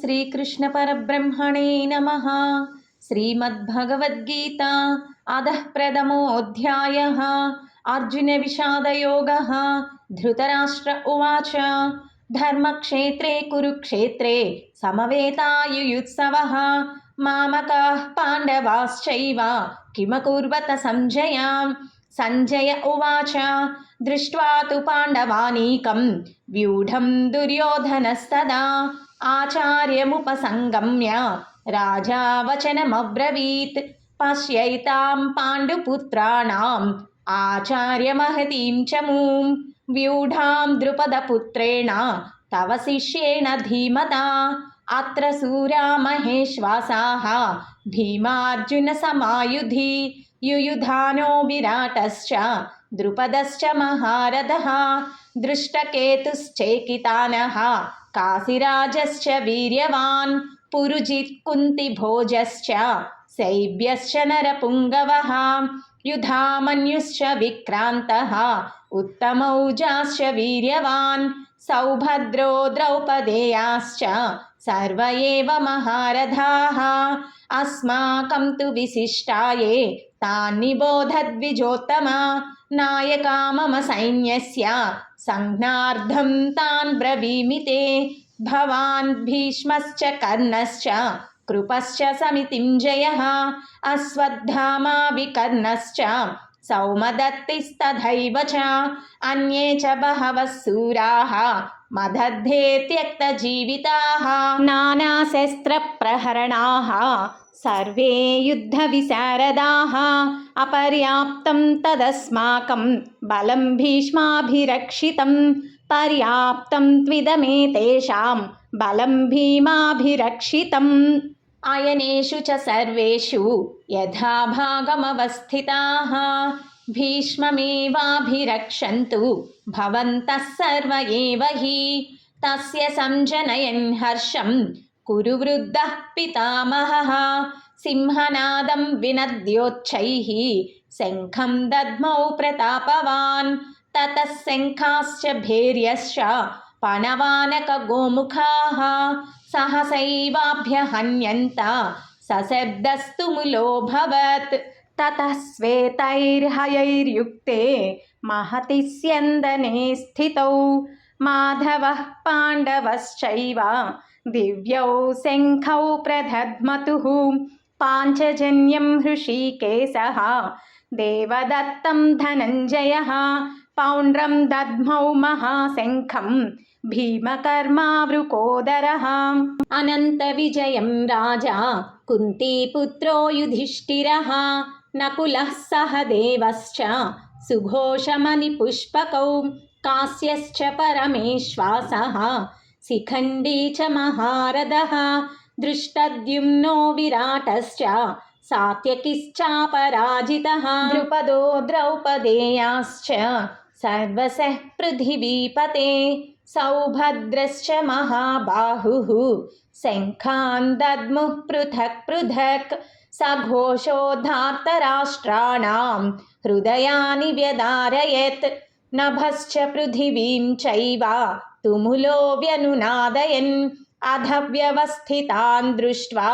श्रीकृष्णपरब्रह्मणे नमः श्रीमद्भगवद्गीता अधः प्रथमोऽध्यायः अर्जुनविषादयोगः धृतराष्ट्र उवाच धर्मक्षेत्रे कुरुक्षेत्रे समवेतायुयुत्सवः मामकाः पाण्डवाश्चैव किमकुर्वत सञ्जय सञ्जय उवाच दृष्ट्वा तु पाण्डवानीकं व्यूढं दुर्योधनस्तदा ఆచార్యముపసంగమ్య రాజా వచనమబ్రవీత్ పశ్యైతాం పాండుపుత్రాణం ఆచార్యమహతీం చ మూం. వ్యూఢాం ద్రుపదపుత్రేణ తవ శిష్యేణ ధీమతా. అత్ర సూరా మహేశ్వాసాః భీమార్జున సమాయుధి. యుయుధానో విరాటశ్చ ద్రుపదశ్చ మహారథः. దృష్టకేతుశ్చేకితానः. కాశీరాజశ్చ వీర్యవాన్ పురుజిత్ కుంతి భోజశ్చ శైభ్యశ్చ నరపుంగవః యుధామన్యుశ్చ విక్రాంతః ఉత్తమౌజాశ్చ వీర్యవాన్ సౌభద్రో ద్రౌపదేయాశ్చ సర్వ ఏవ మహారథాः అస్మాకం తు విశిష్టాయే తాన్ని బోధద్విజోత్తమ నాయకా మమ సైన్యస్య संज्ञार्धं तान् ब्रवीमि ते भवान् भीष्मश्च कर्णश्च, कृपश्च समितिञ्जयः अश्वत्थामा विकर्णश्च, सौमदत्तिस्तथैव च। अन्ये च बहवः सूराः मदध्ये त्यक्तजीविताः। नानाशस्त्रप्रहरणाः సర్వే యుద్ధ విశారదాः అపర్యాప్తం తదస్మాకం బలం భీష్మాభిరక్షితం పర్యాప్తం త్విదమే తేషాం బలం భీమాభిరక్షితం అయనేషు చ సర్వేషు యథాభాగమవస్థితాः భీష్మమేవాభిరక్షन्तు భవంతः సర్వ ఏవ హి తస్య సంజనయన్ హర్షం वृद्धः पितामहः सिंहनादं विनद्योच्छैः शङ्खं दद्मौ प्रतापवान् ततः शङ्खाश्च भैर्यश्च पणवानकगोमुखाः सहसैवाभ्यहन्यन्त सशब्दस्तु मुलोऽभवत् ततः श्वेतैर्हयैर्युक्ते महति स्यन्दने स्थितौ माधवः पाण्डवश्चैव दिव्यौ शङ्खौ प्रदध्मतुः पाञ्चजन्यं हृषीकेशः देवदत्तं धनञ्जयः पौण्ड्रं दद्मौ महाशङ्खं भीमकर्मावृकोदरः अनन्तविजयं राजा कुन्तीपुत्रो युधिष्ठिरः नकुलः सह देवश्च सुघोषमणिपुष्पकौ कास्यश्च परमेश्वासः शिखण्डी च महारथः दृष्टद्युम्नो विराटश्च, सात्यकिश्चापराजितः। द्रुपदो द्रौपदेयाश्च, सर्वसः पृथिवीपते, सौभद्रश्च महाबाहुः। शङ्खान् दद्मुः पृथक् पृथक् सघोषोद्धार्तराष्ट्राणां हृदयानि व्यदारयत् नभश्च पृथिवीं चैव। तुमुलो व्यनुनादयन् अध व्यवस्थितान् दृष्ट्वा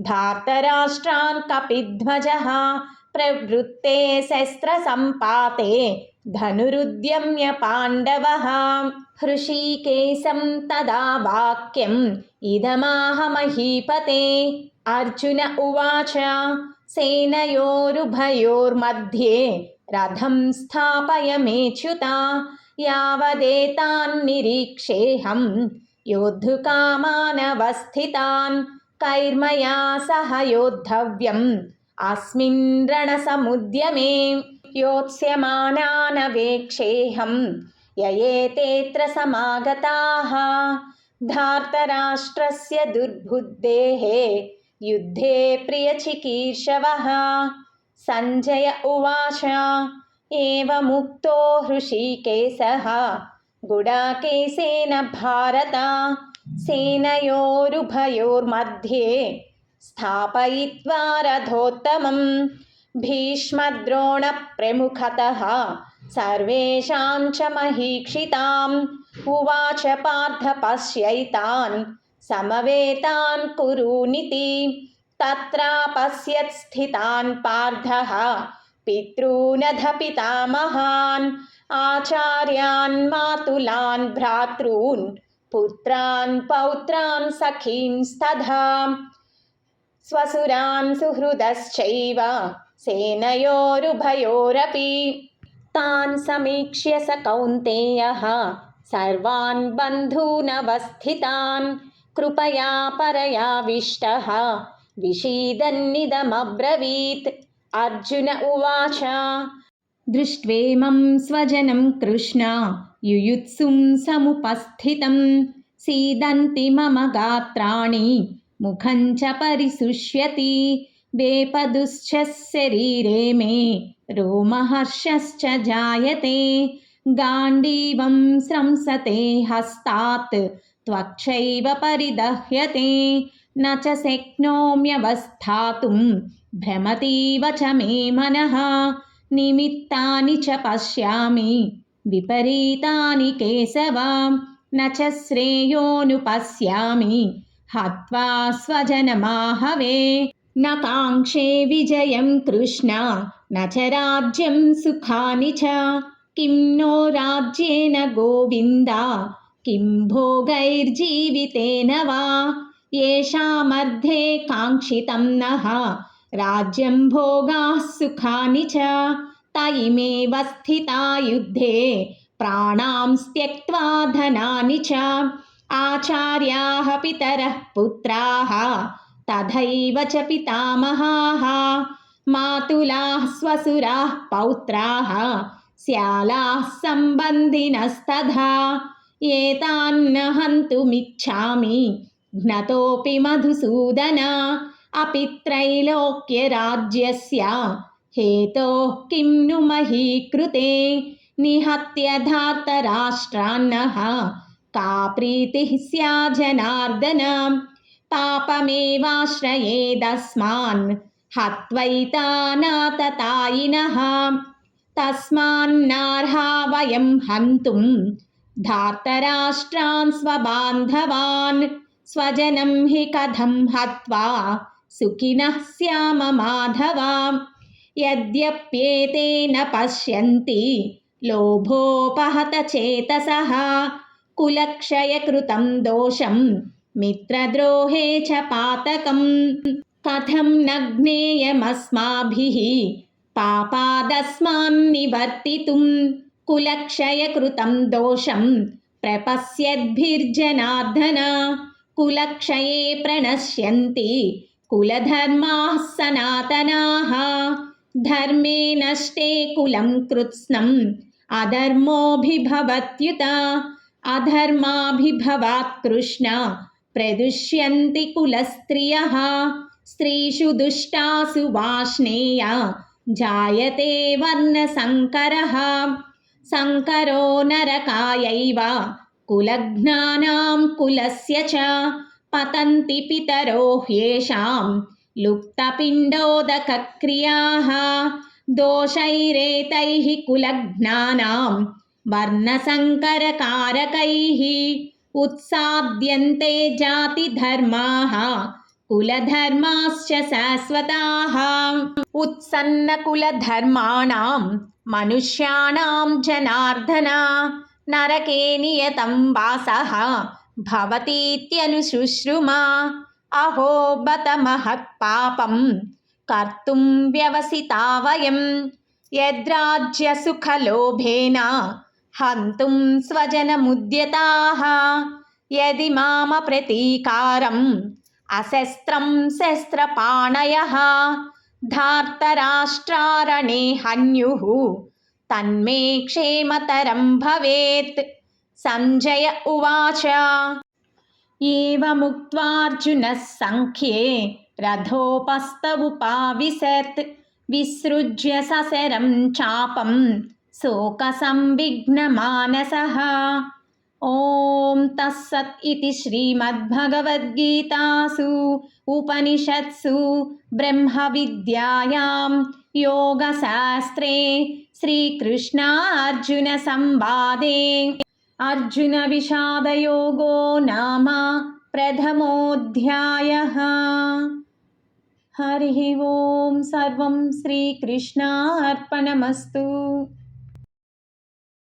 धार्तराष्ट्रान् कपिध्वजः प्रवृत्ते शस्त्रसम्पाते धनुरुद्यम्य पाण्डवः। हृषीकेशं तदा वाक्यम् इदमाहमहीपते। अर्जुन उवाच सेनयोरुभयोर्मध्ये रथं स्थापय मेच्युता यावदेतान्निरीक्षेऽहं योद्धुकामानवस्थितान् कैर्मया सह योद्धव्यम् अस्मिन् रणसमुद्यमे योत्स्यमानानवेक्षेऽहं ययेतेऽत्र समागताः धार्तराष्ट्रस्य दुर्बुद्धेः युद्धे प्रियचिकीर्षवः सञ्जय उवाच एवमुक्तो हृषीकेशः, गुडाकेशेन भारत, सेनयोरुभयोर्मध्ये स्थापयित्वा रथोत्तमं भीष्मद्रोणप्रमुखतः। सर्वेषां च महीक्षिताम्, उवाच पार्थ पश्यैतान्, समवेतान् कुरूनिति, तत्रापश्यत् स्थितान् पार्थः। पितॄनध पितामहान् आचार्यान् मातुलान्, भ्रातॄन्, पुत्रान्, पौत्रान् सखींस्तथा स्वसुरान्, सुहृदश्चैव, सेनयोरुभयोरपि। तान् समीक्ष्य स कौन्तेयः, सर्वान् बन्धूनवस्थितान्, कृपया परयाविष्टः, विषीदन्निदमब्रवीत्। अर्जुन उवाच दृष्ट्वेमं स्वजनं कृष्ण युयुत्सुं समुपस्थितं सीदन्ति मम गात्राणि मुखं च परिशुष्यति वेपदुश्च शरीरे मे रोमहर्षश्च जायते गाण्डीवं स्रंसते हस्तात् त्वक्षैव परिदह्यते न च शक्नोम्यवस्थातुं भ्रमतीव च मे मनः निमित्तानि च पश्यामि विपरीतानि केशव न च श्रेयोनुपश्यामि हत्वा स्वजनमाहवे न काङ्क्षे विजयं कृष्ण न च राज्यं सुखानि च किं नो राज्येन गोविन्द किं भोगैर्जीवितेन वा येषामर्धे काङ्क्षितं नः राज्यं भोगाः सुखानि च। त स्थिता युद्धे, प्राणां त्यक्त्वा धनानि च। आचार्याः पितरः पुत्राः, तथैव च पितामहाः। मातुलाः स्वसुराः पौत्राः, स्यालाः सम्बन्धिनस्तथा। एतान्न हन्तुमिच्छामि, घ्नतोऽपि मधुसूदन। अपि त्रैलोक्यराज्यस्य हेतोः किं नु मही कृते निहत्य धार्तराष्ट्रान्नः का प्रीतिः स्या जनार्दन पापमेवाश्रयेदस्मान् हत्वैतानाततायिनः। तस्मान्नार्हा वयं हन्तुं धार्तराष्ट्रान् स्वबान्धवान्। स्वजनं हि कथं हत्वा सुखिनः स्याम माधव यद्यप्येतेन पश्यन्ति लोभोपहतचेतसः कुलक्षयकृतं दोषं मित्रद्रोहे च पातकम् कथं न ज्ञेयमस्माभिः पापादस्मान्निवर्तितुं कुलक्षयकृतं दोषं प्रपश्यद्भिर्जनार्दन कुलक्षये प्रणश्यन्ति कुलधर्माः सनातनाः। धर्मे नष्टे कुलं कृत्स्नम् अधर्मोऽभिभवत्युत। अधर्माभिभवात् कृष्ण। प्रदुष्यन्ति कुलस्त्रियः। स्त्रीषु दुष्टासु वाष्णेय। जायते वर्णसङ्करः। सङ्करो नरकायैव। कुलघ्नानां कुलस्य च। पतन्ति पितरो ह्येषां लुप्तपिण्डोदकक्रियाः दोषैरेतैः कुलघ्नानां वर्णसङ्करकारकैः उत्साद्यन्ते जातिधर्माः कुलधर्माश्च शाश्वताः उत्सन्नकुलधर्माणां मनुष्याणां जनार्दन नरके नियतं वासः भवतीत्यनुशुश्रुमा अहो बत महत्पापं कर्तुं व्यवसिता वयं यद्राज्यसुखलोभेन हन्तुं स्वजनमुद्यताः यदि मामप्रतीकारम् अशस्त्रं शस्त्रपाणयः धार्तराष्ट्रारणे हन्युः तन्मे क्षेमतरं भवेत् सञ्जय उवाच एवमुक्त्वार्जुनः सङ्ख्ये रथोपस्तवुपाविशत् विसृज्य ससरं चापं शोकसंविघ्नमानसः ॐ तत्सत् इति श्रीमद्भगवद्गीतासु उपनिषत्सु ब्रह्मविद्यायां योगशास्त्रे श्रीकृष्णार्जुनसंवादे अर्जुनविषादयोगो नाम प्रथमोऽध्यायः हरिः ॐ सर्वं श्रीकृष्णार्पणमस्तु